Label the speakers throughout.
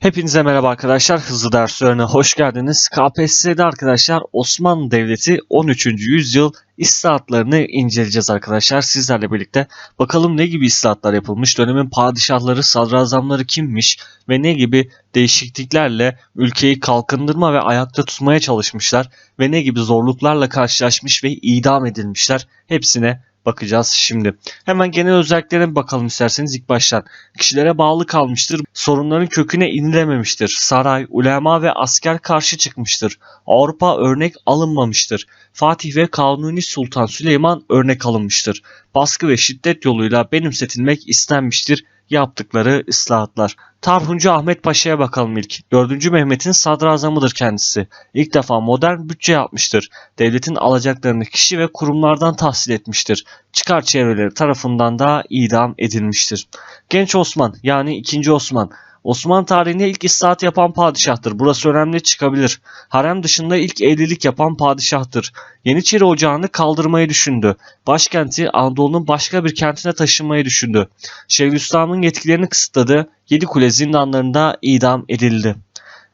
Speaker 1: Hepinize merhaba arkadaşlar. Hızlı derslerine hoş geldiniz. KPSS'de arkadaşlar Osmanlı Devleti 13. yüzyıl islahatlarını inceleyeceğiz arkadaşlar sizlerle birlikte. Bakalım ne gibi islahatlar yapılmış, dönemin padişahları, sadrazamları kimmiş ve ne gibi değişikliklerle ülkeyi kalkındırma ve ayakta tutmaya çalışmışlar ve ne gibi zorluklarla karşılaşmış ve idam edilmişler. Hepsine bakacağız şimdi. Hemen genel özelliklerine bakalım isterseniz ilk baştan. Kişilere bağlı kalmıştır. Sorunların köküne inilememiştir. Saray, ulema ve asker karşı çıkmıştır. Avrupa örnek alınmamıştır. Fatih ve Kanuni Sultan Süleyman örnek alınmıştır. Baskı ve şiddet yoluyla benimsetilmek istenmiştir yaptıkları ıslahatlar. Tarhuncu Ahmet Paşa'ya bakalım ilk. 4. Mehmet'in sadrazamıdır kendisi. İlk defa modern bütçe yapmıştır. Devletin alacaklarını kişi ve kurumlardan tahsil etmiştir. Çıkar çevreleri tarafından da idam edilmiştir. Genç Osman yani 2. Osman Osmanlı tarihinde ilk islahat yapan padişahtır. Burası önemli çıkabilir. Harem dışında ilk evlilik yapan padişahtır. Yeniçeri Ocağı'nı kaldırmayı düşündü. Başkenti Anadolu'nun başka bir kentine taşınmayı düşündü. Şeyhülislam'ın yetkilerini kısıtladı. Yedikule zindanlarında idam edildi.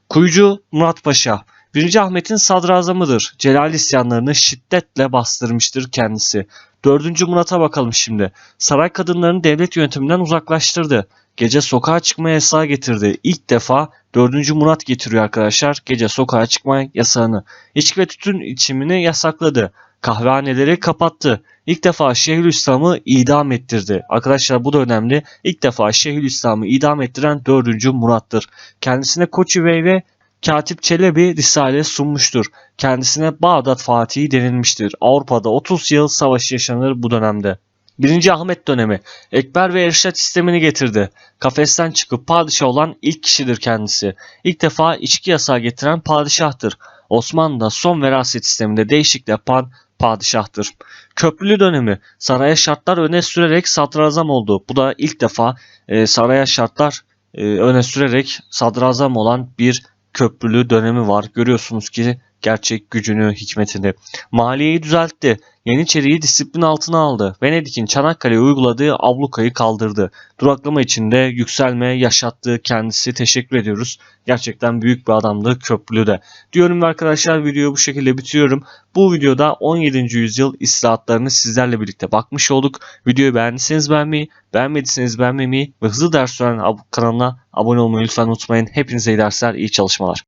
Speaker 1: Kuyucu Murat Paşa 1. Ahmet'in sadrazamıdır. Celal isyanlarını şiddetle bastırmıştır kendisi. 4. Murat'a bakalım şimdi. Saray kadınlarını devlet yönetiminden uzaklaştırdı. Gece sokağa çıkma yasağı getirdi. İlk defa 4. Murat getiriyor arkadaşlar. Gece sokağa çıkma yasağını. İçki ve tütün içimini yasakladı. Kahvehaneleri kapattı. İlk defa Şeyhülislam'ı idam ettirdi. Arkadaşlar bu da önemli. İlk defa Şeyhülislam'ı idam ettiren 4. Murat'tır. Kendisine Koçüvey ve Katip Çelebi Risale sunmuştur. Kendisine Bağdat Fatihi denilmiştir. Avrupa'da 30 yıl savaş yaşanır bu dönemde. 1. Ahmet dönemi Ekber ve Erşat sistemini getirdi. Kafesten çıkıp padişah olan ilk kişidir kendisi. İlk defa içki yasağı getiren padişahtır. Osmanlı'da son veraset sisteminde değişiklik yapan padişahtır. Köprülü dönemi saraya şartlar öne sürerek sadrazam oldu. Bu da ilk defa e, saraya şartlar e, öne sürerek sadrazam olan bir köprülü dönemi var. Görüyorsunuz ki gerçek gücünü, hikmetini. Maliyeyi düzeltti. Yeniçeri'yi disiplin altına aldı. Venedik'in Çanakkale'ye uyguladığı ablukayı kaldırdı. Duraklama içinde yükselme yaşattığı kendisi teşekkür ediyoruz. Gerçekten büyük bir adamdı köprülü de. Diyorum ve arkadaşlar videoyu bu şekilde bitiriyorum. Bu videoda 17. yüzyıl islahatlarını sizlerle birlikte bakmış olduk. Videoyu beğendiyseniz beğenmeyi, beğenmediyseniz beğenmemeyi ve hızlı ders öğren kanalına abone olmayı lütfen unutmayın. Hepinize iyi dersler, iyi çalışmalar.